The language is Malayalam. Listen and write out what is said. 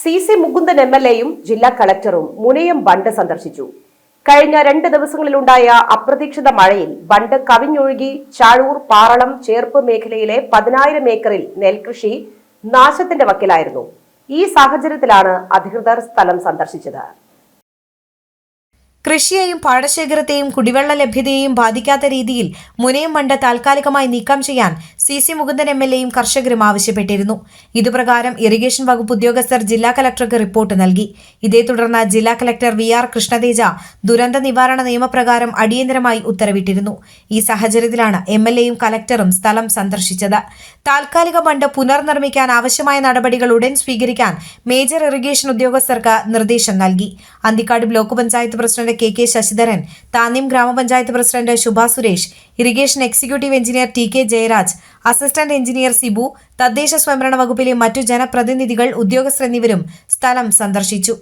C C Mukundan M L എയും ജില്ലാ കളക്ടറും മുനയം ബണ്ട് സന്ദർശിച്ചു. കഴിഞ്ഞ രണ്ട് ദിവസങ്ങളിലുണ്ടായ അപ്രതീക്ഷിത മഴയിൽ ബണ്ട് കവിഞ്ഞൊഴുകി ചാഴൂർ പാറളം ചേർപ്പ് മേഖലയിലെ പതിനായിരം ഏക്കറിൽ നെൽകൃഷി നാശത്തിന്റെ വക്കിലായിരുന്നു. ഈ സാഹചര്യത്തിലാണ് അധികൃതർ സ്ഥലം സന്ദർശിച്ചത്. കൃഷിയെയും പാടശേഖരത്തെയും കുടിവെള്ള ലഭ്യതയെയും ബാധിക്കാത്ത രീതിയിൽ മുനയം ബണ്ട് താൽക്കാലികമായി നീക്കം ചെയ്യാൻ C C Mukundan M L എയും കർഷകരും ആവശ്യപ്പെട്ടിരുന്നു. ഇതുപ്രകാരം ഇറിഗേഷൻ വകുപ്പ് ഉദ്യോഗസ്ഥർ ജില്ലാ കലക്ടർക്ക് റിപ്പോർട്ട് നൽകി. ഇതേ തുടർന്ന് ജില്ലാ കലക്ടർ വി ആർ കൃഷ്ണതേജ ദുരന്ത നിവാരണ നിയമപ്രകാരം അടിയന്തരമായി ഉത്തരവിട്ടിരുന്നു. ഈ സാഹചര്യത്തിലാണ് എം എൽ എയും കലക്ടറും സ്ഥലം സന്ദർശിച്ചത്. താൽക്കാലിക ബണ്ട് പുനർനിർമ്മിക്കാൻ ആവശ്യമായ നടപടികൾ ഉടൻ സ്വീകരിക്കാൻ മേജർ ഇറിഗേഷൻ ഉദ്യോഗസ്ഥർക്ക് നിർദ്ദേശം നൽകി. Anthikad block panchayat president K K Sasidharan താന്നിം ഗ്രാമപഞ്ചായത്ത് president Shubha Suresh irrigation executive engineer T K Jayaraj assistant engineer Sibu തദ്ദേശ സ്വയംഭരണ വകുപ്പിലെ മറ്റു ജനപ്രതിനിധികൾ ഉദ്യോഗസ്ഥർ എന്നിവരും സ്ഥലം സന്ദർശിച്ചു.